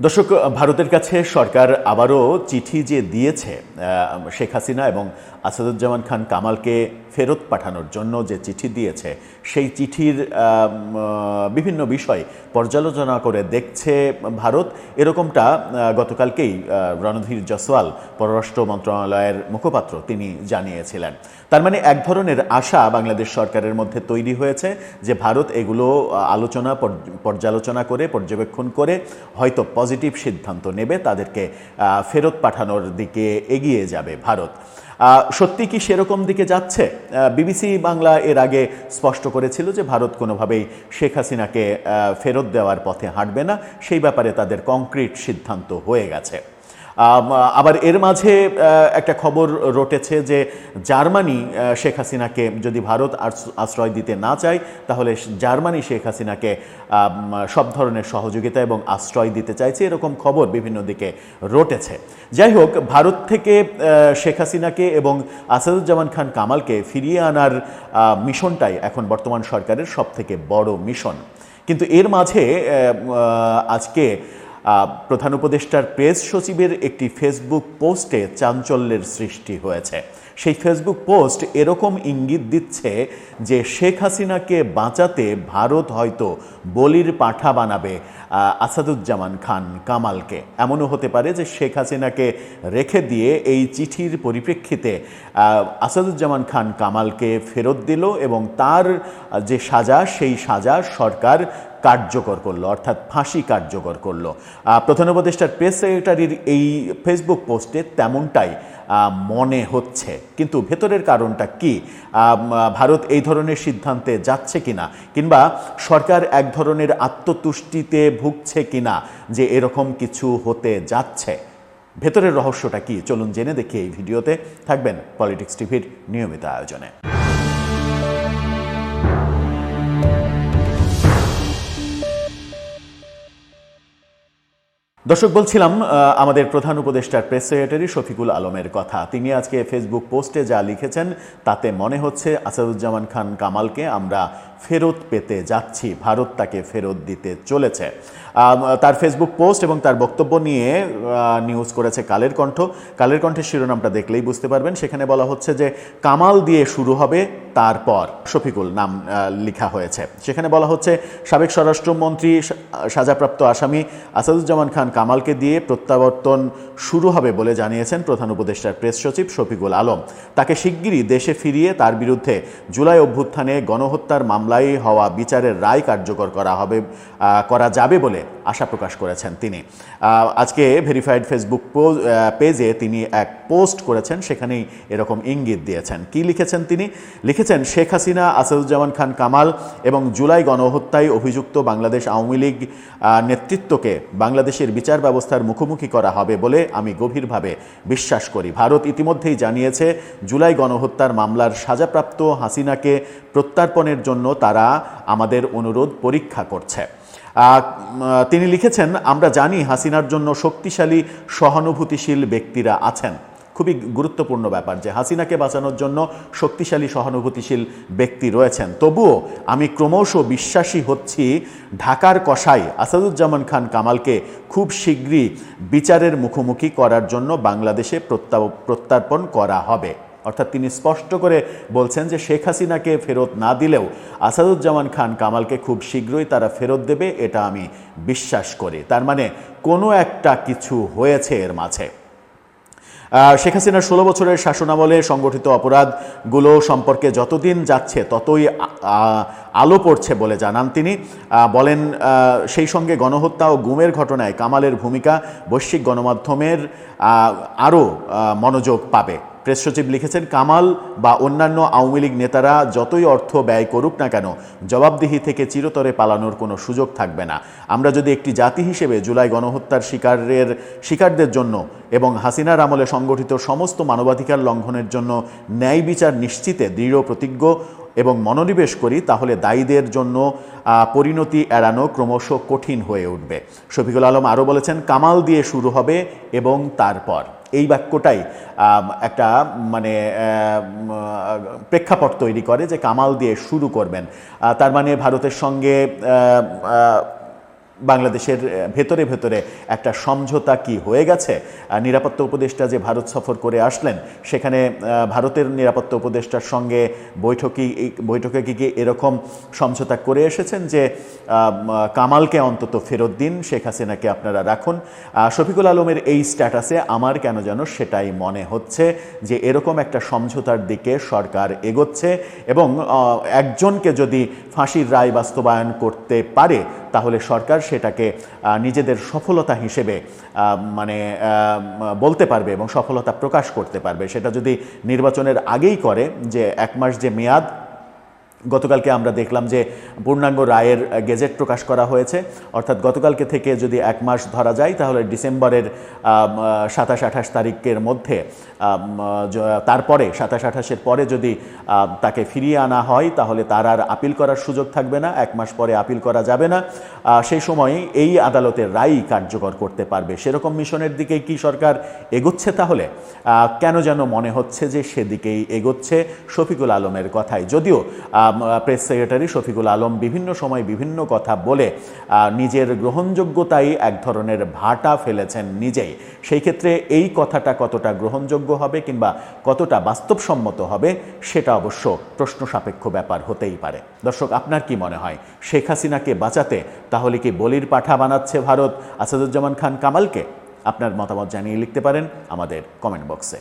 দর্শক ভারতের কাছে সরকার আবারও চিঠি যে দিয়েছে শেখ হাসিনা এবং আসাদুজ্জামান খান কামালকে ফেরত পাঠানোর জন্য যে চিঠি দিয়েছে, সেই চিঠির বিভিন্ন বিষয় পর্যালোচনা করে দেখছে ভারত। এরকমটা গতকালকেই রণধীর জসওয়াল পররাষ্ট্র মন্ত্রণালয়ের মুখপাত্র, তিনি জানিয়েছিলেন। তার মানে এক ধরনের আশা বাংলাদেশ সরকারের মধ্যে তৈরি হয়েছে যে ভারত এগুলো আলোচনা পর্যালোচনা করে, পর্যবেক্ষণ করে, হয়তো পজিটিভ সিদ্ধান্ত নেবে, তাদেরকে ফেরত পাঠানোর দিকে এগিয়ে যাবে ভারত। সত্যি কি সেরকম দিকে যাচ্ছে? বিবিসি বাংলা এর আগে স্পষ্ট করেছিল যে ভারত কোনোভাবেই শেখ হাসিনাকে ফেরত দেওয়ার পথে হাঁটবে না। সেই ব্যাপারে তাদের কংক্রিট সিদ্ধান্ত হয়ে গেছে। আবার এর মাঝে একটা খবর রটেছে যে জার্মানি শেখ হাসিনাকে যদি ভারত আশ্রয় দিতে না চায়, তাহলে জার্মানি শেখ হাসিনাকে সব ধরনের সহযোগিতা এবং আশ্রয় দিতে চাইছে। এরকম খবর বিভিন্ন দিকে রটেছে। যাই হোক, ভারত থেকে শেখ হাসিনাকে এবং আসাদুজ্জামান খান কামালকে ফিরিয়ে আনার মিশনটাই এখন বর্তমান সরকারের সব থেকে বড় মিশন। কিন্তু এর মাঝে আজকে প্রধান উপদেষ্টার প্রেস সচিবের একটি ফেসবুক পোস্টে চাঞ্চল্যের সৃষ্টি হয়েছে। সেই ফেসবুক পোস্ট এরকম ইঙ্গিত দিচ্ছে যে শেখ হাসিনাকে বাঁচাতে ভারত হয়তো বলির পাঠা বানাবে আসাদুজ্জামান খান কামালকে। এমনও হতে পারে যে শেখ হাসিনাকে রেখে দিয়ে এই চিঠির পরিপ্রেক্ষিতে আসাদুজ্জামান খান কামালকে ফেরত দিল এবং তার যে সাজা, সেই সাজা সরকার কার্যকর করল, অর্থাৎ ফাঁসি কার্যকর করল। প্রধান উপদেষ্টার প্রেস সেক্রেটারির এই ফেসবুক পোস্টে তেমনটাই মনে হচ্ছে। কিন্তু ভেতরের কারণটা কি? ভারত এই ধরনের সিদ্ধান্তে যাচ্ছে কিনা? কিংবা সরকার এক ধরনের আত্মতুষ্টিতে ভুগছে কিনা যে এরকম কিছু হতে যাচ্ছে? ভেতরের রহস্যটা কি? চলুন জেনে দেখি এই ভিডিওতে। থাকবেন পলিটিক্স টিভির নিয়মিত আয়োজনে। দর্শক, বলছিলাম আমাদের প্রধান উপদেষ্টার প্রেস সেক্রেটারি শফিকুল আলমের কথা। তিনি আজকে ফেসবুক পোস্টে যা লিখেছেন, তাতে মনে হচ্ছে আসাদুজ্জামান খান কামালকে আমরা ফেরত পেতে যাচ্ছি, ভারত তাকে ফেরত দিতে চলেছে। তার ফেসবুক পোস্ট এবং তার বক্তব্য নিয়ে নিউজ করেছে কালের কণ্ঠ। কালের কণ্ঠের শিরোনামটা দেখলেই বুঝতে পারবেন। সেখানে বলা হচ্ছে যে, কামাল দিয়ে শুরু হবে, তারপর শফিকুল নাম লেখা হয়েছে। সেখানে বলা হচ্ছে, সাবেক স্বরাষ্ট্রমন্ত্রী সাজাপ্রাপ্ত আসামি আসাদুজ্জামান খান কামালকে দিয়ে প্রত্যাবর্তন শুরু হবে বলে জানিয়েছেন প্রধান উপদেষ্টার প্রেস সচিব শফিকুল আলম। তাকে শিগগিরই দেশে ফিরিয়ে তার বিরুদ্ধে জুলাই অভ্যুত্থানে গণহত্যার মামলায় হওয়া বিচারের রায় কার্যকর করা হবে করা যাবে বলে আশা প্রকাশ করেছেন তিনি। আজকে ভেরিফাইড ফেসবুক পেজে তিনি এক পোস্ট করেছেন, সেখানেই এরকম ইঙ্গিত দিয়েছেন। কি লিখেছেন তিনি? লিখেছেন, শেখ হাসিনা, আসাদুজ্জামান খান কামাল এবং জুলাই গণহত্যায় অভিযুক্ত বাংলাদেশ আওয়ামী লীগ নেতৃত্বকে বাংলাদেশের বিচার ব্যবস্থার মুখোমুখি করা হবে বলে আমি গভীরভাবে বিশ্বাস করি। ভারত ইতিমধ্যেই জানিয়েছে, জুলাই গণহত্যার মামলার সাজাপ্রাপ্ত হাসিনাকে প্রত্যার্পণের জন্য তারা আমাদের অনুরোধ পরীক্ষা করছে। তিনি লিখেছেন, আমরা জানি হাসিনার জন্য শক্তিশালী, সহানুভূতিশীল ব্যক্তিরা আছেন। খুবই গুরুত্বপূর্ণ ব্যাপার যে হাসিনাকে বাঁচানোর জন্য শক্তিশালী, সহানুভূতিশীল ব্যক্তি রয়েছেন। তবুও আমি ক্রমশ বিশ্বাসী হচ্ছি ঢাকার কসাই আসাদুজ্জামান খান কামালকে খুব শীঘ্রই বিচারের মুখোমুখি করার জন্য বাংলাদেশে প্রত্যার্পণ করা হবে। অর্থাৎ তিনি স্পষ্ট করে বলছেন যে শেখ হাসিনাকে ফেরত না দিলেও আসাদুজ্জামান খান কামালকে খুব শীঘ্রই তারা ফেরত দেবে, এটা আমি বিশ্বাস করি। তার মানে কোনো একটা কিছু হয়েছে এর মাঝে। শেখ হাসিনার ষোলো বছরের শাসনামলে সংগঠিত অপরাধগুলো সম্পর্কে যতদিন যাচ্ছে ততই আলো পড়ছে বলে জানান তিনি। বলেন সেই সঙ্গে গণহত্যা ও গুমের ঘটনায় কামালের ভূমিকা বৈশ্বিক গণমাধ্যমের আরও মনোযোগ পাবে। প্রেস সচিব লিখেছেন, কামাল বা অন্যান্য আওয়ামী লীগ নেতারা যতই অর্থ ব্যয় করুক না কেন, জবাবদিহি থেকে চিরতরে পালানোর কোনো সুযোগ থাকবে না। আমরা যদি একটি জাতি হিসেবে জুলাই গণহত্যার শিকারের, শিকারদের জন্য এবং হাসিনার আমলে সংগঠিত সমস্ত মানবাধিকার লঙ্ঘনের জন্য ন্যায় বিচার নিশ্চিতে দৃঢ় প্রতিজ্ঞ এবং মনোনিবেশ করি, তাহলে দায়ীদের জন্য পরিণতি এড়ানো ক্রমশ কঠিন হয়ে উঠবে। শফিকুল আলম আরও বলেছেন, কামাল দিয়ে শুরু হবে এবং তারপর। এই বাক্যটাই একটা মানে প্রেক্ষাপট তৈরি করে যে কামাল দিয়ে শুরু করবেন। তার মানে ভারতের সঙ্গে বাংলাদেশের ভেতরে ভেতরে একটা সমঝোতা কি হয়ে গেছে? নিরাপত্তা উপদেষ্টা যে ভারত সফর করে আসলেন, সেখানে ভারতের নিরাপত্তা উপদেষ্টার সঙ্গে বৈঠকি বৈঠকে কি কি এরকম সমঝোতা করে এসেছেন যে কামালকে অন্তত ফেরত দিন, শেখ হাসিনাকে আপনারা রাখুন? শফিকুল আলমের এই স্ট্যাটাসে আমার কেন যেন সেটাই মনে হচ্ছে যে এরকম একটা সমঝোতার দিকে সরকার এগোচ্ছে এবং একজনকে যদি ফাঁসির রায় বাস্তবায়ন করতে পারে তাহলে সরকার সেটাকে নিজেদের সফলতা হিসেবে মানে বলতে পারবে এবং সফলতা প্রকাশ করতে পারবে। সেটা যদি নির্বাচনের আগেই করে যে এক মাস যে মেয়াদ, গতকালকে আমরা দেখলাম যে পূর্ণাঙ্গ রায়ের গেজেট প্রকাশ করা হয়েছে। অর্থাৎ গতকালকে থেকে যদি এক মাস ধরা যায়, তাহলে ডিসেম্বরের সাতাশ আঠাশ তারিখের মধ্যে তারপরে, সাতাশ আঠাশের পরে যদি তাকে ফিরিয়ে আনা হয়, তাহলে তার আর আপিল করার সুযোগ থাকবে না, এক মাস পরে আপিল করা যাবে না। সেই সময় এই আদালতের রায়ই কার্যকর করতে পারবে। সেরকম মিশনের দিকে কি সরকার এগোচ্ছে তাহলে? কেন যেন মনে হচ্ছে যে সেদিকেই এগোচ্ছে শফিকুল আলমের কথাই। যদিও প্রেস সেক্রেটারি শফিকুল আলম বিভিন্ন সময় বিভিন্ন কথা বলে নিজের গ্রহণযোগ্যতাই এক ধরনের ভাটা ফেলেছেন নিজেই। সেই ক্ষেত্রে এই কথাটা কতটা গ্রহণযোগ্য হবে কিংবা কতটা বাস্তবসম্মত হবে, সেটা অবশ্য প্রশ্ন সাপেক্ষ ব্যাপার হতেই পারে। দর্শক, আপনার কি মনে হয়, শেখ হাসিনাকে বাঁচাতে তাহলে কি বলির পাঠা বানাচ্ছে ভারত? আসাদুজ্জামান খান কামালকে আপনার মতামত জানিয়ে লিখতে পারেন আমাদের কমেন্ট বক্সে।